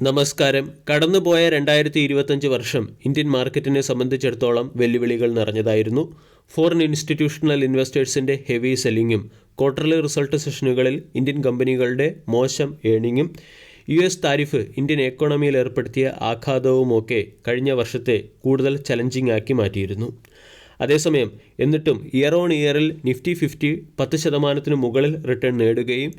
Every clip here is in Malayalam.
നമസ്കാരം. കടന്നുപോയ രണ്ടായിരത്തി ഇരുപത്തഞ്ച് വർഷം ഇന്ത്യൻ മാർക്കറ്റിനെ സംബന്ധിച്ചിടത്തോളം വെല്ലുവിളികൾ നിറഞ്ഞതായിരുന്നു. ഫോറിൻ ഇൻസ്റ്റിറ്റ്യൂഷണൽ ഇൻവെസ്റ്റേഴ്സിന്റെ ഹെവി സെല്ലിങ്ങും ക്വാർട്ടർലി റിസൾട്ട് സെഷനുകളിൽ ഇന്ത്യൻ കമ്പനികളുടെ മോശം ഏണിങ്ങും യു എസ് താരിഫ് ഇന്ത്യൻ എക്കോണമിയിൽ ഏർപ്പെടുത്തിയ ആഘാതവുമൊക്കെ കഴിഞ്ഞ വർഷത്തെ കൂടുതൽ ചലഞ്ചിങ് ആക്കി മാറ്റിയിരുന്നു. അതേസമയം എന്നിട്ടും ഇയർ ഓൺ ഇയറിൽ നിഫ്റ്റി ഫിഫ്റ്റി പത്ത് ശതമാനത്തിന് മുകളിൽ റിട്ടേൺ നേടുകയും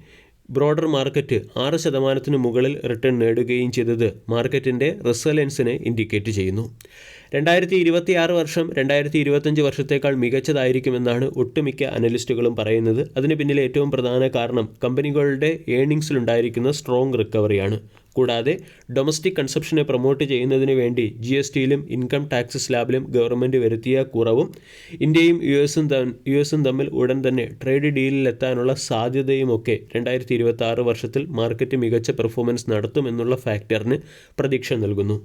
ബ്രോഡർ മാർക്കറ്റ് ആറ് ശതമാനത്തിന് മുകളിൽ റിട്ടേൺ നേടുകയും ചെയ്തത് മാർക്കറ്റിന്റെ റിസലൻസിനെ ഇൻഡിക്കേറ്റ് ചെയ്യുന്നു. രണ്ടായിരത്തി ഇരുപത്തി ആറ് വർഷം രണ്ടായിരത്തി ഇരുപത്തഞ്ച് വർഷത്തേക്കാൾ മികച്ചതായിരിക്കുമെന്നാണ് ഒട്ടുമിക്ക അനലിസ്റ്റുകളും പറയുന്നത്. അതിന് പിന്നിലെ ഏറ്റവും പ്രധാന കാരണം കമ്പനികളുടെ ഏണിങ്സിലുണ്ടായിരിക്കുന്ന സ്ട്രോങ് റിക്കവറിയാണ് കൂടാതെ ഡൊമസ്റ്റിക് കൺസപ്ഷനെ പ്രൊമോട്ട് ചെയ്യുന്നതിന് വേണ്ടി ജി എസ് ടിയിലും ഇൻകം ടാക്സ് സ്ലാബിലും ഗവൺമെന്റ് വരുത്തിയ കുറവും ഇന്ത്യയും യു എസും യു എസും തമ്മിൽ ഉടൻ തന്നെ ട്രേഡ് ഡീലിലെത്താനുള്ള സാധ്യതയുമൊക്കെ രണ്ടായിരത്തി ഇരുപത്തി ആറ് വർഷത്തിൽ മാർക്കറ്റ് മികച്ച പെർഫോമൻസ് നടത്തുമെന്നുള്ള ഫാക്ടറിന് പ്രതീക്ഷ നൽകുന്നു.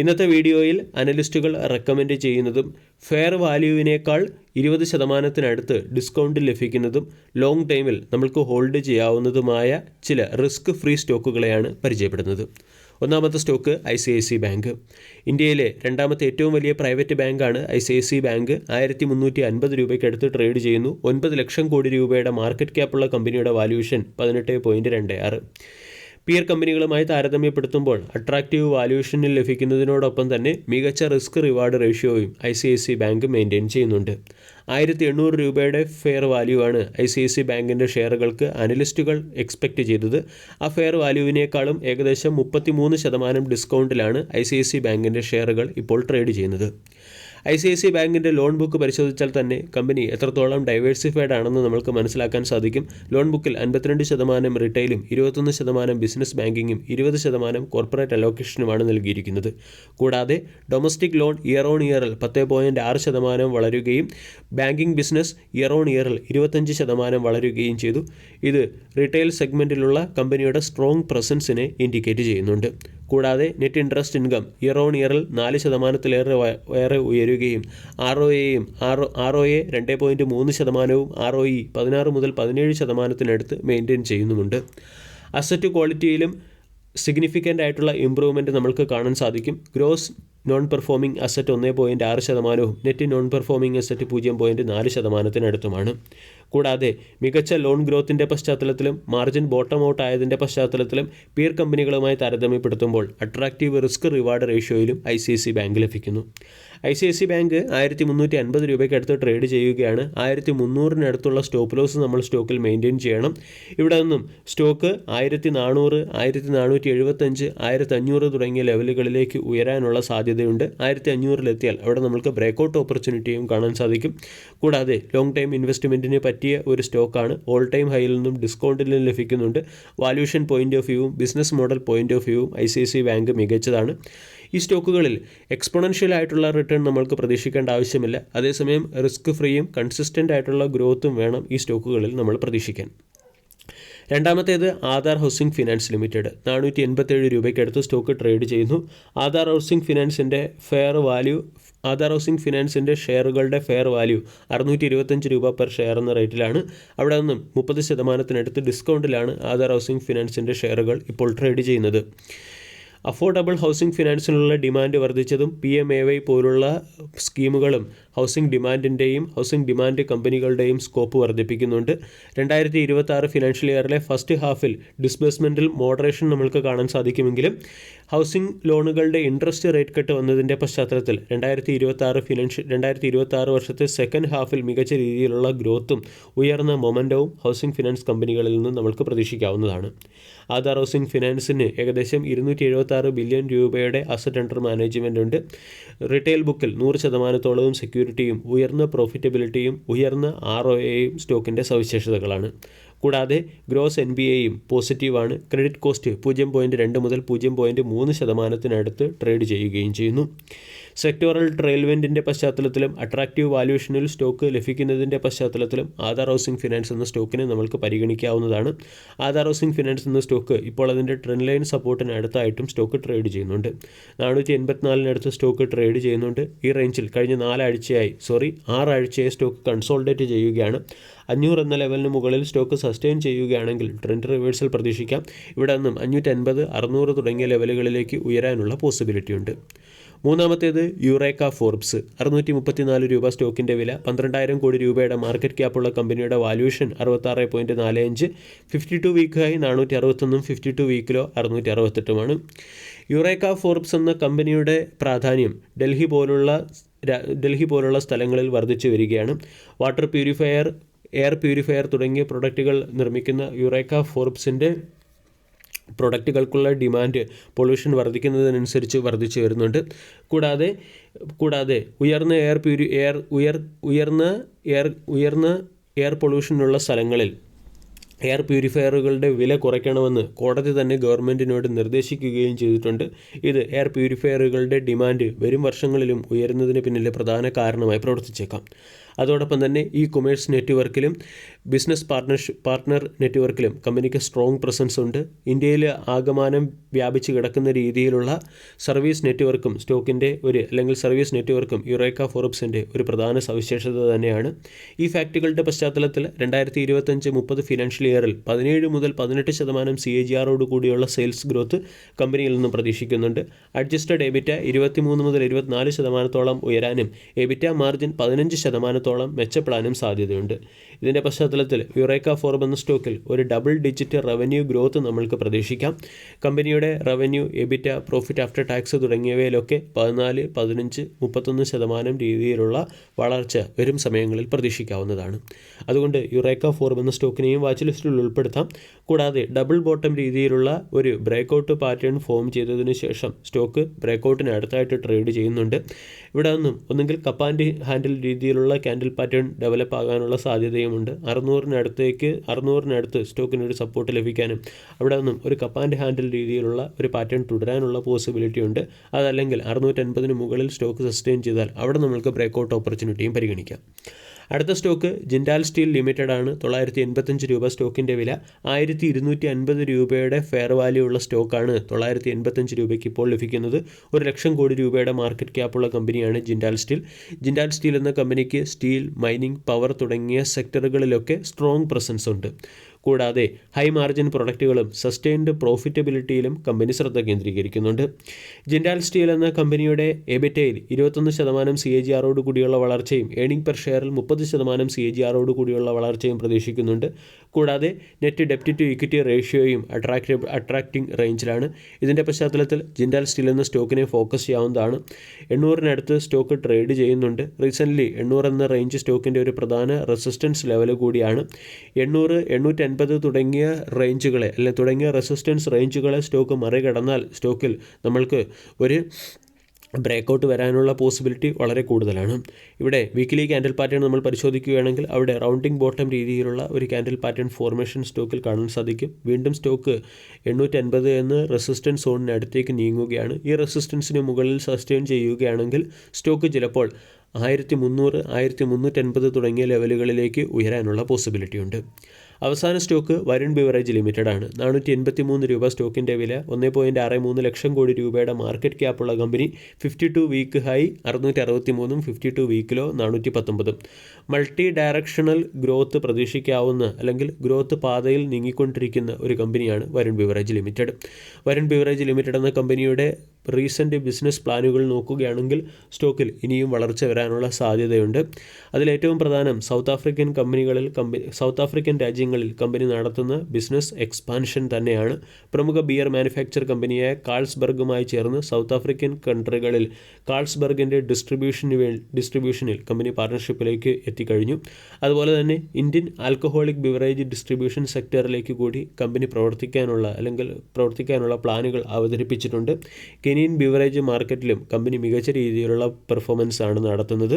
ഇന്നത്തെ വീഡിയോയിൽ അനലിസ്റ്റുകൾ റെക്കമെൻഡ് ചെയ്യുന്നതും ഫെയർ വാല്യൂവിനേക്കാൾ ഇരുപത് ശതമാനത്തിനടുത്ത് ഡിസ്കൗണ്ട് ലഭിക്കുന്നതും ലോങ് ടൈമിൽ നമ്മൾക്ക് ഹോൾഡ് ചെയ്യാവുന്നതുമായ ചില റിസ്ക് ഫ്രീ സ്റ്റോക്കുകളെയാണ് പരിചയപ്പെടുന്നത്. ഒന്നാമത്തെ stock I C I C bank ഇന്ത്യയിലെ രണ്ടാമത്തെ ഏറ്റവും വലിയ പ്രൈവറ്റ് ബാങ്കാണ് I C I C bank ആയിരത്തി മുന്നൂറ്റി അൻപത് രൂപയ്ക്കടുത്ത് ട്രേഡ് ചെയ്യുന്നു. ഒൻപത് ലക്ഷം കോടി രൂപയുടെ മാർക്കറ്റ് ക്യാപ്പുള്ള കമ്പനിയുടെ വാല്യൂഷൻ പതിനെട്ട് പോയിന്റ് രണ്ട് ആറ്. പിയർ കമ്പനികളുമായി താരതമ്യപ്പെടുത്തുമ്പോൾ അട്രാക്റ്റീവ് വാല്യൂഷനിൽ ലഭിക്കുന്നതിനോടൊപ്പം തന്നെ മികച്ച risk reward റേഷ്യോയും I C I C bank maintain ചെയ്യുന്നുണ്ട്. ആയിരത്തി എണ്ണൂറ് രൂപയുടെ ഫെയർ വാല്യൂ ആണ് ഐ സി ഐ സി ബാങ്കിന്റെ ഷെയറുകൾക്ക് അനലിസ്റ്റുകൾ എക്സ്പെക്റ്റ് ചെയ്തത്. ആ ഫെയർ വാല്യൂവിനേക്കാളും ഏകദേശം മുപ്പത്തി മൂന്ന് ശതമാനം ഡിസ്കൗണ്ടിലാണ് ഐ സി ഐ സി ബാങ്കിന്റെ ഷെയറുകൾ ഇപ്പോൾ ട്രേഡ് ചെയ്യുന്നത്. ഐ സി ഐ സി ബാങ്കിന്റെ ലോൺ ബുക്ക് പരിശോധിച്ചാൽ തന്നെ കമ്പനി എത്രത്തോളം ഡൈവേഴ്സിഫൈഡ് ആണെന്ന് നമുക്ക് മനസ്സിലാക്കാൻ സാധിക്കും. ലോൺ ബുക്കിൽ അൻപത്തിരണ്ട് ശതമാനം റിട്ടെയിലും ഇരുപത്തൊന്ന് ശതമാനം ബിസിനസ് ബാങ്കിങ്ങും ഇരുപത് ശതമാനം കോർപ്പറേറ്റ് അലോക്കേഷനുമാണ് നൽകിയിരിക്കുന്നത്. കൂടാതെ ഡൊമസ്റ്റിക് ലോൺ ഇയർ ഓൺ ഇയറിൽ പത്ത് പോയിന്റ് ആറ് ശതമാനം വളരുകയും ബാങ്കിംഗ് ബിസിനസ് ഇയർ ഓൺ ഇയറിൽ ഇരുപത്തഞ്ച് ശതമാനം വളരുകയും ചെയ്തു. ഇത് റീറ്റെയിൽ സെഗ്മെന്റിലുള്ള കമ്പനിയുടെ സ്ട്രോങ് പ്രസൻസിനെ ഇൻഡിക്കേറ്റ് ചെയ്യുന്നുണ്ട്. കൂടാതെ net interest income year on ഇയറിൽ നാല് ശതമാനത്തിലേറെ ഏറെ ഉയരുകയും ആർ ഒ എയും ആർ ആർ ഒ എ രണ്ട് പോയിന്റ് മൂന്ന് ശതമാനവും ആർ ഒ ഇ പതിനാറ് മുതൽ പതിനേഴ് ശതമാനത്തിനടുത്ത് മെയിന്റെയിൻ ചെയ്യുന്നുമുണ്ട്. അസറ്റ് ക്വാളിറ്റിയിലും സിഗ്നിഫിക്കന്റ് ആയിട്ടുള്ള ഇമ്പ്രൂവ്മെന്റ് നമുക്ക് കാണാൻ സാധിക്കും. ഗ്രോസ് നോൺ പെർഫോമിംഗ് അസറ്റ് ഒന്ന് പോയിന്റ് ആറ് ശതമാനവും നെറ്റ് നോൺ പെർഫോമിംഗ് അസറ്റ് പൂജ്യം പോയിന്റ് നാല് ശതമാനത്തിനടുത്തുമാണ്. കൂടാതെ മികച്ച ലോൺ ഗ്രോത്തിന്റെ പശ്ചാത്തലത്തിലും മാർജിൻ ബോട്ടം ഔട്ട് ആയതിന്റെ പശ്ചാത്തലത്തിലും പിയർ കമ്പനികളുമായി താരതമ്യപ്പെടുത്തുമ്പോൾ അട്രാക്റ്റീവ് റിസ്ക് റിവാർഡ് റേഷ്യോയിലും ഐ സി സി ബാങ്ക് ലഭിക്കുന്നു. I C I C bank ആയിരത്തി മുന്നൂറ്റി അൻപത് രൂപയ്ക്ക് അടുത്ത് ട്രേഡ് ചെയ്യുകയാണ്. ആയിരത്തി മുന്നൂറിനടുത്തുള്ള സ്റ്റോപ്പ് ലോസ് നമ്മൾ സ്റ്റോക്കിൽ മെയിന്റെയിൻ ചെയ്യണം. ഇവിടെ നിന്നും സ്റ്റോക്ക് ആയിരത്തി നാനൂറ് ആയിരത്തി നാനൂറ്റി എഴുപത്തഞ്ച് ആയിരത്തി അഞ്ഞൂറ് തുടങ്ങിയ ലെവലുകളിലേക്ക് ഉയരാനുള്ള സാധ്യതയുണ്ട്. ആയിരത്തി അഞ്ഞൂറിലെത്തിയാൽ അവിടെ നമുക്ക് ബ്രേക്കൗട്ട് ഓപ്പർച്യൂണിറ്റിയും കാണാൻ സാധിക്കും. കൂടാതെ ലോങ് ടൈം ഇൻവെസ്റ്റ്മെന്റിന് പറ്റിയ ഒരു സ്റ്റോക്കാണ്. ഓൾ ടൈം ഹൈയിൽ നിന്നും ഡിസ്കൗണ്ടിൽ നിന്നും ലഭിക്കുന്നുണ്ട്. വാല്യൂഷൻ പോയിന്റ് ഓഫ് വ്യൂവും ബിസിനസ് മോഡൽ പോയിന്റ് ഓഫ് വ്യൂവും I C I C bank മികച്ചതാണ്. ഈ സ്റ്റോക്കുകളിൽ എക്സ്പൊണൻഷ്യൽ ആയിട്ടുള്ള റിട്ടേൺ നമ്മൾക്ക് പ്രതീക്ഷിക്കേണ്ട ആവശ്യമില്ല. അതേസമയം റിസ്ക് ഫ്രീയും കൺസിസ്റ്റന്റ് ആയിട്ടുള്ള ഗ്രോത്തും വേണം ഈ സ്റ്റോക്കുകളിൽ നമ്മൾ പ്രതീക്ഷിക്കാൻ. രണ്ടാമത്തേത് ആധാർ ഹൗസിംഗ് ഫിനാൻസ് ലിമിറ്റഡ്. നാനൂറ്റി എൺപത്തേഴ് രൂപയ്ക്കടുത്ത് സ്റ്റോക്ക് ട്രേഡ് ചെയ്യുന്നു. ആധാർ ഹൗസിംഗ് ഫിനാൻസിന്റെ ഫെയർ വാല്യൂ ആധാർ ഹൗസിംഗ് ഫിനാൻസിന്റെ ഷെയറുകളുടെ ഫെയർ വാല്യൂ അറുന്നൂറ്റി ഇരുപത്തഞ്ച് രൂപ പെർ ഷെയർ എന്ന റേറ്റിലാണ് അവിടെ നിന്നും മുപ്പത് ശതമാനത്തിനടുത്ത് ഡിസ്കൗണ്ടിലാണ് ആധാർ ഹൗസിംഗ് ഫിനാൻസിന്റെ ഷെയറുകൾ ഇപ്പോൾ ട്രേഡ് ചെയ്യുന്നത്. അഫോർഡബിൾ ഹൗസിംഗ് ഫിനാൻസിനുള്ള ഡിമാൻഡ് വർദ്ധിച്ചതും പി എം എ വൈ പോലുള്ള സ്കീമുകളും ഹൗസിംഗ് ഡിമാൻഡിന്റെയും ഹൗസിംഗ് ഡിമാൻഡ് കമ്പനികളുടെയും സ്കോപ്പ് വർദ്ധിപ്പിക്കുന്നുണ്ട്. രണ്ടായിരത്തി ഇരുപത്തി ആറ് ഫിനാൻഷ്യൽ ഇയറിലെ ഫസ്റ്റ് ഹാഫിൽ ഡിസ്ബേഴ്സ്മെന്റിൽ മോഡറേഷൻ നമ്മൾക്ക് കാണാൻ സാധിക്കുമെങ്കിലും ഹൗസിംഗ് ലോണുകളുടെ ഇൻട്രസ്റ്റ് റേറ്റ് കട്ട് വന്നതിന്റെ പശ്ചാത്തലത്തിൽ രണ്ടായിരത്തി ഇരുപത്തി ആറ് ഫിനാൻഷ്യൽ രണ്ടായിരത്തി ഇരുപത്തി ആറ് വർഷത്തെ സെക്കൻഡ് ഹാഫിൽ മികച്ച രീതിയിലുള്ള ഗ്രോത്തും ഉയർന്ന മൊമെന്റവും ഹൗസിംഗ് ഫിനാൻസ് കമ്പനികളിൽ നിന്ന് നമുക്ക് പ്രതീക്ഷിക്കാവുന്നതാണ്. ആധാർ ഹൗസിംഗ് ഫിനാൻസിന് ഏകദേശം ഇരുന്നൂറ്റി എഴുപത്തി ആറ് ബില്യൺ രൂപയുടെ അസറ്റ് അണ്ടർ മാനേജ്മെന്റ് ഉണ്ട്. റിട്ടെയിൽ ബുക്കിൽ നൂറ് ശതമാനത്തോളവും സെക്യൂരിറ്റിയും ഉയർന്ന പ്രോഫിറ്റബിലിറ്റിയും ഉയർന്ന ആർ ഒ എയും സ്റ്റോക്കിന്റെ സവിശേഷതകളാണ്. കൂടാതെ ഗ്രോസ് എൻ ബി എയും പോസിറ്റീവാണ് ക്രെഡിറ്റ് കോസ്റ്റ് പൂജ്യം പോയിന്റ് രണ്ട് മുതൽ പൂജ്യം പോയിന്റ് മൂന്ന് ശതമാനത്തിനടുത്ത് ട്രേഡ് ചെയ്യുകയും ചെയ്യുന്നു. സെക്ടോറൽ ട്രെയിൽവെന്റിന്റെ പശ്ചാത്തലത്തിലും അട്രാക്റ്റീവ് വാല്യൂഷനിൽ സ്റ്റോക്ക് ലഭിക്കുന്നതിന്റെ പശ്ചാത്തലത്തിലും ആധാർ ഹൗസിംഗ് ഫിനാൻസ് എന്ന സ്റ്റോക്കിനെ നമ്മൾക്ക് പരിഗണിക്കാവുന്നതാണ്. ആധാർ ഹൗസിംഗ് ഫിനാൻസ് എന്ന സ്റ്റോക്ക് ഇപ്പോൾ അതിന്റെ ട്രെൻഡ് ലൈൻ സപ്പോർട്ടിന് അടുത്തായിട്ടും സ്റ്റോക്ക് ട്രേഡ് ചെയ്യുന്നുണ്ട്. നാനൂറ്റി എൺപത്തിനാലിനടുത്ത് സ്റ്റോക്ക് ട്രേഡ് ചെയ്യുന്നുണ്ട്. ഈ റേഞ്ചിൽ കഴിഞ്ഞ നാലാഴ്ചയായി സോറി ആറാഴ്ചയായി സ്റ്റോക്ക് കൺസോൾഡേറ്റ് ചെയ്യുകയാണ്. അഞ്ഞൂറ് എന്ന ലെവലിന് മുകളിൽ സ്റ്റോക്ക് സസ്റ്റെയിൻ ചെയ്യുകയാണെങ്കിൽ ട്രെൻഡ് റിവേഴ്സൽ പ്രതീക്ഷിക്കാം. ഇവിടെ നിന്നും അഞ്ഞൂറ്റൻപത് അറുന്നൂറ് തുടങ്ങിയ ലെവലുകളിലേക്ക് ഉയരാനുള്ള പോസിബിലിറ്റി ഉണ്ട്. മൂന്നാമത്തേത് യുറേക്ക ഫോർബ്സ്. അറുന്നൂറ്റി മുപ്പത്തിനാല് രൂപ സ്റ്റോക്കിന്റെ വില പന്ത്രണ്ടായിരം കോടി രൂപയുടെ മാർക്കറ്റ് ക്യാപ്പുള്ള കമ്പനിയുടെ വാല്യൂഷൻ അറുപത്താറ് പോയിന്റ് നാല് അഞ്ച് ഫിഫ്റ്റി ടു വീക്കായി നാനൂറ്റി അറുപത്തൊന്നും ഫിഫ്റ്റി ടു വീക്കിലോ അറുന്നൂറ്റി അറുപത്തെട്ടുമാണ് യുറേക്ക ഫോർബ്സ് എന്ന കമ്പനിയുടെ പ്രാധാന്യം ഡൽഹി പോലുള്ള ഡൽഹി പോലുള്ള സ്ഥലങ്ങളിൽ വർദ്ധിച്ചു വരികയാണ്. വാട്ടർ പ്യൂരിഫയർ എയർ പ്യൂരിഫയർ തുടങ്ങിയ പ്രൊഡക്റ്റുകൾ നിർമ്മിക്കുന്ന യുറേക്ക ഫോർബ്സിന്റെ പ്രൊഡക്റ്റുകൾക്കുള്ള ഡിമാൻഡ് പൊല്യൂഷൻ വർദ്ധിക്കുന്നതിനനുസരിച്ച് വർദ്ധിച്ചു വരുന്നുണ്ട്. കൂടാതെ കൂടാതെ ഉയർന്ന എയർ പ്യൂരി എയർ ഉയർ ഉയർന്ന എയർ ഉയർന്ന എയർ പൊല്യൂഷനുള്ള സ്ഥലങ്ങളിൽ എയർ പ്യൂരിഫയറുകളുടെ വില കുറയ്ക്കണമെന്ന് കോടതി തന്നെ ഗവൺമെന്റിനോട് നിർദ്ദേശിക്കുകയും ചെയ്തിട്ടുണ്ട്. ഇത് എയർ പ്യൂരിഫയറുകളുടെ ഡിമാൻഡ് വരും വർഷങ്ങളിലും ഉയരുന്നതിന് പിന്നിലെ പ്രധാന കാരണമായി പ്രവർത്തിച്ചേക്കാം. അതോടൊപ്പം തന്നെ ഈ കൊമേഴ്സ് നെറ്റ്വർക്കിലും ബിസിനസ് പാർട്ണർഷിപ്പ് പാർട്ട്ണർ നെറ്റ്വർക്കിലും കമ്പനിക്ക് സ്ട്രോങ് പ്രസൻസ് ഉണ്ട്. ഇന്ത്യയിൽ ആകമാനം വ്യാപിച്ച് കിടക്കുന്ന രീതിയിലുള്ള സർവീസ് നെറ്റ്വർക്കും സ്റ്റോക്കിന്റെ ഒരു അല്ലെങ്കിൽ സർവീസ് നെറ്റ്വർക്കും യുറേക്ക ഫോറബ്സിന്റെ ഒരു പ്രധാന സവിശേഷത തന്നെയാണ്. ഈ ഫാക്റ്റുകളുടെ പശ്ചാത്തലത്തിൽ രണ്ടായിരത്തി ഇരുപത്തഞ്ച് മുപ്പത് ഫിനാൻഷ്യൽ ഇയറിൽ പതിനേഴ് മുതൽ പതിനെട്ട് ശതമാനം സി എ ജി ആറോട് കൂടിയുള്ള സെയിൽസ് ഗ്രോത്ത് കമ്പനിയിൽ നിന്നും പ്രതീക്ഷിക്കുന്നുണ്ട്. അഡ്ജസ്റ്റഡ് എബിറ്റ ഇരുപത്തിമൂന്ന് മുതൽ ഇരുപത്തിനാല് ശതമാനത്തോളം ഉയരാനും എബിറ്റ മാർജിൻ പതിനഞ്ച് ശതമാനത്തോളം മെച്ചപ്പെടാനും സാധ്യതയുണ്ട്. ഇതിന്റെ പശ്ചാത്തലത്തിൽ യുറേക്ക ഫോർബ് എന്ന സ്റ്റോക്കിൽ ഒരു ഡബിൾ ഡിജിറ്റ് റവന്യൂ ഗ്രോത്ത് നമ്മൾക്ക് പ്രതീക്ഷിക്കാം. കമ്പനിയുടെ revenue EBITDA profit after tax തുടങ്ങിയവയിലൊക്കെ പതിനാല് പതിനഞ്ച് മുപ്പത്തൊന്ന് ശതമാനം രീതിയിലുള്ള വളർച്ച വരും സമയങ്ങളിൽ പ്രതീക്ഷിക്കാവുന്നതാണ്. അതുകൊണ്ട് യുറേക്ക ഫോർബ് എന്ന സ്റ്റോക്കിനെയും വാച്ച് ലിസ്റ്റിൽ ഉൾപ്പെടുത്താം. കൂടാതെ ഡബിൾ ബോട്ടം രീതിയിലുള്ള ഒരു ബ്രേക്കൗട്ട് പാറ്റേൺ ഫോം ചെയ്തതിനു ശേഷം സ്റ്റോക്ക് ബ്രേക്കൗട്ടിന് അടുത്തായിട്ട് ട്രേഡ് ചെയ്യുന്നുണ്ട്. ഇവിടെ നിന്നും ഒന്നുകിൽ കപ്പാൻഡ് ഹാൻഡിൽ രീതിയിലുള്ള ക്യാൻഡിൽ പാറ്റേൺ ഡെവലപ്പ് ആകാനുള്ള സാധ്യതയുമുണ്ട് അറുന്നൂറിനടുത്തേക്ക് അറുന്നൂറിനടുത്ത് സ്റ്റോക്കിന് ഒരു സപ്പോർട്ട് ലഭിക്കാനും. അവിടെ നിന്നും ഒരു കപ്പാൻഡ് ഹാൻഡിൽ രീതിയിലുള്ള ഒരു പാറ്റേൺ തുടരാനുള്ള പോസിബിലിറ്റി ഉണ്ട്. അതല്ലെങ്കിൽ അറുന്നൂറ്റൻപതിന് മുകളിൽ സ്റ്റോക്ക് സസ്റ്റെയിൻ ചെയ്താൽ അവിടെ നമ്മൾക്ക് ബ്രേക്കൗട്ട് ഓപ്പർച്യൂണിറ്റിയും പരിഗണിക്കാം. അടുത്ത സ്റ്റോക്ക് ജിൻഡാൽ സ്റ്റീൽ ലിമിറ്റഡ് ആണ്. തൊള്ളായിരത്തി എൺപത്തഞ്ച് രൂപ സ്റ്റോക്കിന്റെ വില. ആയിരത്തി ഇരുന്നൂറ്റി അൻപത് രൂപയുടെ ഫെയർ വാല്യൂ ഉള്ള സ്റ്റോക്കാണ് തൊള്ളായിരത്തി എൺപത്തഞ്ച് രൂപയ്ക്ക് ഇപ്പോൾ ലഭിക്കുന്നത്. ഒരു ലക്ഷം കോടി രൂപയുടെ മാർക്കറ്റ് ക്യാപ്പുള്ള കമ്പനിയാണ് ജിൻഡാൽ സ്റ്റീൽ. ജിൻഡാൽ സ്റ്റീൽ എന്ന കമ്പനിക്ക് സ്റ്റീൽ മൈനിങ് പവർ തുടങ്ങിയ സെക്ടറുകളിലൊക്കെ സ്ട്രോങ് പ്രസൻസ് ഉണ്ട്. കൂടാതെ ഹൈ മാർജിൻ പ്രൊഡക്റ്റുകളും സസ്റ്റെയിൻഡ് പ്രോഫിറ്റബിലിറ്റിയിലും കമ്പനി ശ്രദ്ധ കേന്ദ്രീകരിക്കുന്നുണ്ട്. ജിൻഡാൽ സ്റ്റീൽ എന്ന കമ്പനിയുടെ എബിറ്റയിൽ ഇരുപത്തൊന്ന് ശതമാനം സി എ ജി ആറോട് കൂടിയുള്ള വളർച്ചയും ഏണിംഗ് പെർ ഷെയറിൽ മുപ്പത് ശതമാനം സി എ ജി ആറോട് കൂടിയുള്ള വളർച്ചയും പ്രതീക്ഷിക്കുന്നുണ്ട്. കൂടാതെ നെറ്റ് ഡെപ്റ്റ് ടു ഇക്വിറ്റി റേഷ്യോയും അട്രാക്റ്റീവ് അട്രാക്റ്റിംഗ് റേഞ്ചിലാണ് ഇതിന്റെ പശ്ചാത്തലത്തിൽ ജിൻഡാൽ സ്റ്റീൽ എന്ന സ്റ്റോക്കിനെ ഫോക്കസ് ചെയ്യാവുന്നതാണ്. എണ്ണൂറിനടുത്ത് സ്റ്റോക്ക് ട്രേഡ് ചെയ്യുന്നുണ്ട്. റീസെന്റ്ലി എണ്ണൂറ് എന്ന റേഞ്ച് സ്റ്റോക്കിന്റെ ഒരു പ്രധാന റെസിസ്റ്റൻസ് ലെവൽ കൂടിയാണ്. എണ്ണൂറ് എണ്ണൂറ്റി അൻപത് തുടങ്ങിയ റേഞ്ചുകളെ അല്ലെ തുടങ്ങിയ റെസിസ്റ്റൻസ് റേഞ്ചുകളെ സ്റ്റോക്ക് മറികടന്നാൽ സ്റ്റോക്കിൽ നമ്മൾക്ക് ഒരു ബ്രേക്കൗട്ട് വരാനുള്ള പോസിബിലിറ്റി വളരെ കൂടുതലാണ്. ഇവിടെ വീക്കിലി ക്യാൻഡിൽ പാറ്റേൺ നമ്മൾ പരിശോധിക്കുകയാണെങ്കിൽ അവിടെ റൗണ്ടിംഗ് ബോട്ടം രീതിയിലുള്ള ഒരു ക്യാൻഡിൽ പാറ്റേൺ ഫോർമേഷൻ സ്റ്റോക്കിൽ കാണാൻ സാധിക്കും. വീണ്ടും സ്റ്റോക്ക് എണ്ണൂറ്റി അൻപത് എന്ന് റെസിസ്റ്റൻസ് സോണിന് അടുത്തേക്ക് നീങ്ങുകയാണ്. ഈ റെസിസ്റ്റൻസിന് മുകളിൽ സസ്റ്റെയിൻ ചെയ്യുകയാണെങ്കിൽ സ്റ്റോക്ക് ചിലപ്പോൾ ആയിരത്തി മുന്നൂറ് ആയിരത്തി മുന്നൂറ്റൻപത് തുടങ്ങിയ ലെവലുകളിലേക്ക് ഉയരാനുള്ള പോസിബിലിറ്റി ഉണ്ട്. അവസാന സ്റ്റോക്ക് വരുൺ ബിവറേജ് ലിമിറ്റഡ് ആണ് നാനൂറ്റി എൺപത്തി മൂന്ന് രൂപ സ്റ്റോക്കിന്റെ വില ഒന്ന് പോയിന്റ് ആറ് മൂന്ന് ലക്ഷം കോടി രൂപയുടെ market ക്യാപ്പുള്ള company fifty two week high അറുന്നൂറ്റി അറുപത്തി മൂന്നും ഫിഫ്റ്റി ടു വീക്കിലോ നാനൂറ്റി പത്തൊമ്പതും മൾട്ടി ഡയറക്ഷണൽ ഗ്രോത്ത് പ്രതീക്ഷിക്കാവുന്ന അല്ലെങ്കിൽ ഗ്രോത്ത് പാതയിൽ നീങ്ങിക്കൊണ്ടിരിക്കുന്ന ഒരു കമ്പനിയാണ് Varun beverage limited. Varun beverage limited എന്ന കമ്പനിയുടെ റീസെന്റ് ബിസിനസ് പ്ലാനുകൾ നോക്കുകയാണെങ്കിൽ സ്റ്റോക്കിൽ ഇനിയും വളർച്ച വരാനുള്ള സാധ്യതയുണ്ട്. അതിലേറ്റവും പ്രധാനം സൗത്ത് ആഫ്രിക്കൻ കമ്പനികളിൽ കമ്പനി സൗത്ത് ആഫ്രിക്കൻ രാജ്യങ്ങളിൽ കമ്പനി നടത്തുന്ന ബിസിനസ് എക്സ്പാൻഷൻ തന്നെയാണ്. പ്രമുഖ ബിയർ മാനുഫാക്ചർ കമ്പനിയായ കാൾസ്ബർഗുമായി ചേർന്ന് സൗത്ത് ആഫ്രിക്കൻ കൺട്രികളിൽ കാൾസ്ബർഗിന്റെ ഡിസ്ട്രിബ്യൂഷന് വേ ഡിസ്ട്രിബ്യൂഷനിൽ കമ്പനി പാർട്ണർഷിപ്പിലേക്ക് എത്തിക്കഴിഞ്ഞു. അതുപോലെ തന്നെ ഇന്ത്യൻ ആൽക്കഹോളിക് ബിവറേജ് ഡിസ്ട്രിബ്യൂഷൻ സെക്ടറിലേക്ക് കൂടി കമ്പനി പ്രവർത്തിക്കാനുള്ള അല്ലെങ്കിൽ പ്രവർത്തിക്കാനുള്ള പ്ലാനുകൾ അവതരിപ്പിച്ചിട്ടുണ്ട്. കെനിയ ചൈനീൻ ബിവറേജ് മാർക്കറ്റിലും കമ്പനി മികച്ച രീതിയിലുള്ള പെർഫോമൻസ് ആണ് നടത്തുന്നത്.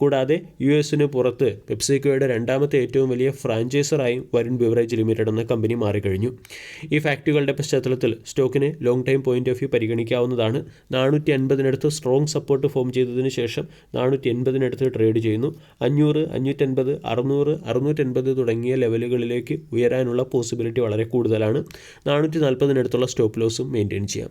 കൂടാതെ യു എസിന് പുറത്ത് പെപ്സിക്കോയുടെ രണ്ടാമത്തെ ഏറ്റവും വലിയ ഫ്രാഞ്ചൈസറായും വരുൺ ബിവറേജ് ലിമിറ്റഡ് എന്ന കമ്പനി മാറിക്കഴിഞ്ഞു. ഈ ഫാക്റ്റുകളുടെ പശ്ചാത്തലത്തിൽ സ്റ്റോക്കിന് long time point of view പരിഗണിക്കാവുന്നതാണ്. നാനൂറ്റി അൻപതിനടുത്ത് സ്ട്രോങ് സപ്പോർട്ട് ഫോം ചെയ്തതിന് ശേഷം നാനൂറ്റി എൺപതിനടുത്ത് ട്രേഡ് ചെയ്യുന്നു. അഞ്ഞൂറ് അഞ്ഞൂറ്റൻപത് അറുന്നൂറ് അറുന്നൂറ്റൻപത് തുടങ്ങിയ ലെവലുകളിലേക്ക് ഉയരാനുള്ള പോസിബിലിറ്റി വളരെ കൂടുതലാണ്. നാനൂറ്റി നാൽപ്പതിനടുത്തുള്ള സ്റ്റോപ്പ് ലോസും മെയിന്റെയിൻ ചെയ്യാം.